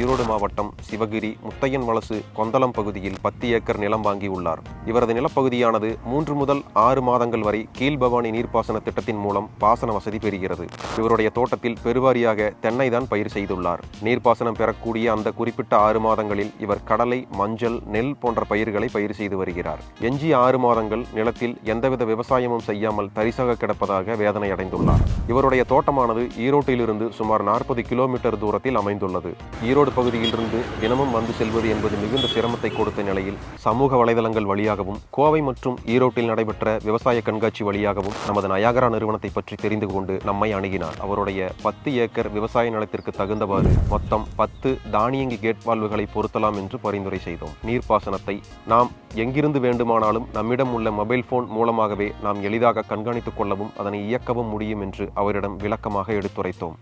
ஈரோடு மாவட்டம் சிவகிரி முத்தையன் வலசு கொந்தளம் பகுதியில் பத்து ஏக்கர் நிலம் வாங்கியுள்ளார் இவரது நிலப்பகுதியானது மூன்று முதல் ஆறு மாதங்கள் வரை கீழ்பவானி நீர்ப்பாசன திட்டத்தின் மூலம் பாசன வசதி பெறுகிறது. இவருடைய தோட்டத்தில் பெருவாரியாக தென்னைதான் பயிர் செய்துள்ளார். நீர்ப்பாசனம் பெறக்கூடிய அந்த குறிப்பிட்ட ஆறு மாதங்களில் இவர் கடலை மஞ்சள் நெல் போன்ற பயிர்களை பயிர் செய்து வருகிறார். எஞ்சிய ஆறு மாதங்கள் நிலத்தில் எந்தவித விவசாயமும் செய்யாமல் தரிசாக கிடப்பதாக வேதனை அடைந்துள்ளார். இவருடைய தோட்டமானது ஈரோட்டிலிருந்து சுமார் நாற்பது கிலோமீட்டர் தூரத்தில் அமைந்துள்ளது. ஈரோடு பகுதியிலிருந்து தினமும் வந்து செல்வது என்பது மிகுந்த சிரமத்தை கொடுத்த நிலையில் சமூக வலைதளங்கள் வழியாகவும் கோவை மற்றும் ஈரோட்டில் நடைபெற்ற விவசாய கண்காட்சி வழியாகவும் நமது நயாகரா நிறுவனத்தை பற்றி தெரிந்து கொண்டு நம்மை அணுகினார். அவருடைய பத்து ஏக்கர் விவசாய நிலத்திற்கு தகுந்தவாறு மொத்தம் பத்து தானியங்கி கேட் வால்வுகளை பொருத்தலாம் என்று பரிந்துரை செய்தோம். நீர்ப்பாசனத்தை நாம் எங்கிருந்து வேண்டுமானாலும் நம்மிடம் உள்ள மொபைல் போன் மூலமாகவே நாம் எளிதாக கண்காணித்துக் கொள்ளவும் அதனை இயக்கவும் முடியும் என்று அவரிடம் விளக்கமாக எடுத்துரைத்தோம்.